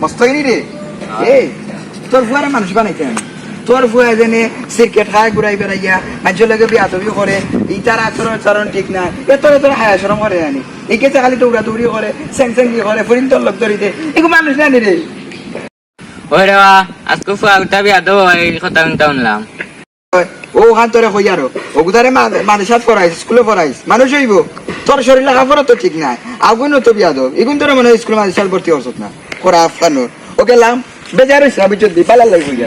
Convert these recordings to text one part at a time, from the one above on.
মস্ত হইনি রে এই তোর ফুয়ারে মানুষ বানাইতে আমি তোর ফুয়া জেনে ক্রিকেট খায় ঘুরাই বেড়াইয়া মাঝে লাগে বিয়াদবি করে ইটার আচরণ আচরণ ঠিক না এ তোর তোর হায় আচরণ করে জানি একে খালি দৌড়া দৌড়ি করে স্যাং স্যাং দিয়ে করে ফরিন তোর লোক ধরিতে এগুলো মানুষ জানি রে ওই রে আজকে ফুয়া উঠা এই কথা শুনলাম ও হাত ধরে হই আরও ওগুদারে মাদেশাত পড়াইস স্কুলে পড়াইস মানুষ হইব তোর শরীর লেখাপড়া তো ঠিক নাই আগুন তো বিয়াদব এগুন তোর মনে হয় স্কুল মাদেশাত ভর্তি হসত না। করা আফানোর ওকে লাম বেজার হইছে আমি যদি পালার লাগবে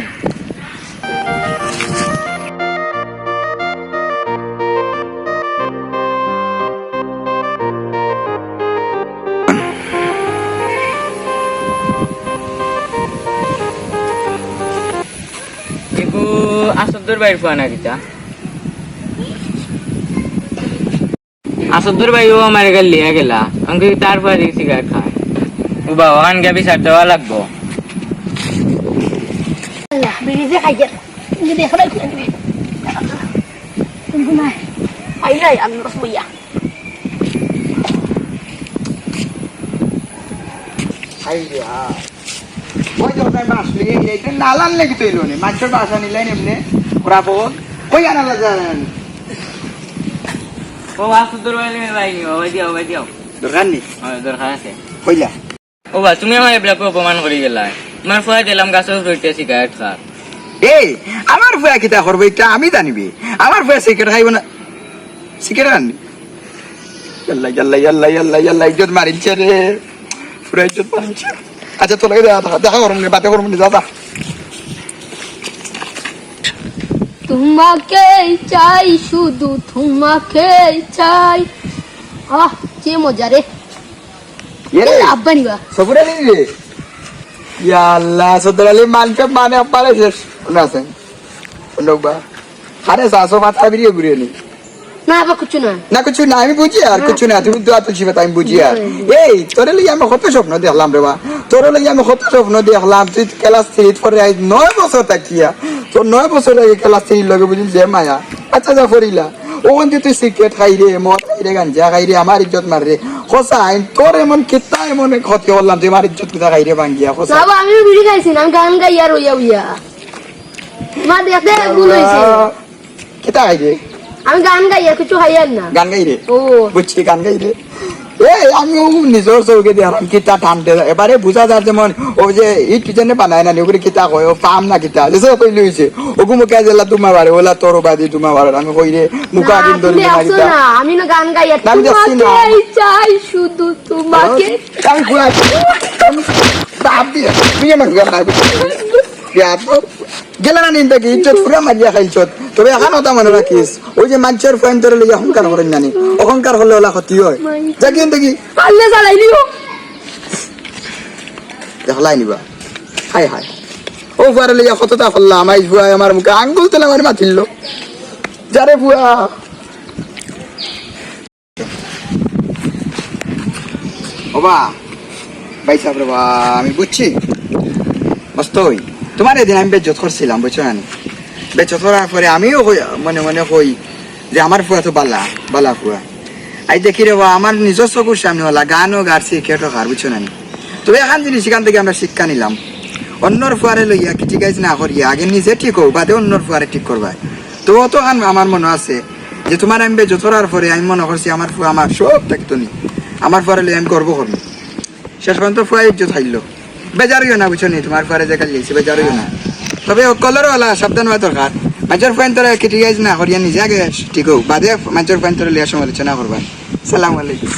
আসদ্দুর বাইর ফুয়া না কিতা আসদ্দুর বাই ও আমার গেল লিয়া গেলা। আমাকে তার ফুয়া দিয়ে সিগারেট খায়। ও বাবা ওখান গিয়ে বিচার দেওয়া লাগবো। আল্লাহ বিড়িতে খাইছে যদি এখন খুলে দিবি কিন্তু নাই আইলাই আমি রস বইয়া। আইয়া ওই তো তাই মাছ লিয়ে গিয়ে নালান লেগে তৈল নে মাছের বাসা নিলেন এমনি ওরা বহুত। কই আনা যান ও আসদ্দুর বাইরে ভাই ওই দিও ওই দিও। দরকার নেই। দরকার আছে। কইলা। ও বা তুমি আমার এবিলাকে অপমান করে গেলা। তোমার ফুয়া দিলাম গাছের খার এই আমার ফুয়া কিতা করব এটা আমি জানিবি। আমার ফুয়া সিগারেট খাইব না সিগারেট আনবি। ইয়াল্লা ইয়াল্লা ইয়াল্লা ইয়াল্লা ইয়াল্লা ইজ্জত মারিছে রে পুরা ইজ্জত আচ্ছা তোর লাগে দেখা করুন বাতে করুন যা তোমাকেই চাই শুধু তোমাকেই চাই। আহ যে মজা রে। ইয়ে রে আব্বা নিবা সবুরে রে। ইয়াল্লা সদরালি মানকে মানে পারে শেষ। না আছে নবা আরে সাসো মাথা বিরিয়ে ঘুরিয়ে নি না কিছু না। না কিছু না আমি বুঝি আর কিছু না তুমি দোয়া তুলছি আমি বুঝি আর। এই তোরে লই আমি কত স্বপ্ন দেখলাম রে বা। তোরে লই আমি কত স্বপ্ন দেখলাম তুই ক্লাস থ্রি পরে আই নয় বছর থাকিয়া। তোর নয় বছর আগে ক্লাস থ্রি লগে বুঝলি যে মায়া আচ্ছা যা ফরিলা ওখান থেকে তুই সিগারেট খাই রে মদ খাই রে গাঞ্জা খাই রে আমার ইজ্জত মার রে। খোসা আইন তোর এমন কিতা এমন ক্ষতি করলাম তুই আমার ইজ্জত কিতা খাই রে ভাঙ্গিয়া খোসা আমি বিড়ি খাইছি না গান গাই আর উইয়া। উইয়া মা দেখতে ভুল হয়েছে কিতা খাই রে? আমি গান গাই কিছু খাই আর না। গান গাই রে। ও। বুঝছি গান গাই রে। এই আমি নিজের চৌকে দেখলাম কিতা ঠান্ডে এবারে বুঝা যায় যেমন ও যে ইট কিচেনে বানায় না ওগুলো কিতা কয় ও পাম না কিতা যে কই লইছে ওগু মুখে জেলা তোমা বারে ওলা তোর বাদি তোমা বারে আমি কই রে মুখা না, দিন ধরে না আমি না গান গাই না, আমি যাচ্ছি না। চাই শুধু তোমাকে। আমি কুয়া আমি বাপ দিয়ে তুই আমার গান তো গেলে না নিন্দা কি? ইজ্জত পুরা মারিয়া খাইছত তবে এখন ওটা মনে রাখিস ওই যে মানুষের ফ্যান ধরে লইয়া অহংকার করেন জানি অহংকার হলে ওলা ক্ষতি হয়। যাকি দেখি আল্লাহ জ্বালাই দেখলাই নিবা। হাই হাই ও ফুয়ারে লইয়া কতটা করলাম আইস ফুয়া আমার মুখে আঙ্গুল তেলে আমার মাতিল যারে ফুয়া। ওবা ভাই সাহেব রে বা আমি বুঝছি। মস্ত হই। তোমার এদিন আমি বেজত করছিলাম, বুঝছ না বেজত করার পরে আমিও মনে মনে কই যে আমার ফুয়া তো বালা বালা ফুয়া। আই দেখি রে আমার নিজস্ব চকুর সামনে হলা, গানও গাড়ছি কেটো খার বুঝছ না তবে এখান জিনিস সেখান থেকে আমরা শিক্ষা নিলাম, অন্যর ফুয়ারে লইয়া কি ঠিক না করিয়া, আগে নিজে ঠিক হোক, বাদে অন্যর ফুয়ারে ঠিক করবা। তো অত আমার মনে আছে যে তোমার আমি বেজত করার পরে আমি মনে করছি আমার ফুয়া আমার সব থাকতো নি আমার ফুয়ারে লইয়া আমি গর্ব করব। শেষ পর্যন্ত ফুয়া ইজ্জত হাইলো। বেজার হইও না, বুঝছ নি? তোমার ঘরে যে কাল যাইছে বেজার হইও না। তবে কলর ওলা সাবধান হওয়া দরকার মাঞ্চর ফাইন তোরা ক্রিটিসাইজ না করিয়া নিজে ঠিক হোক বাদে মাঞ্চর ফাইন তোরা লিয়া সমালোচনা করবা সালাম আলাইকুম।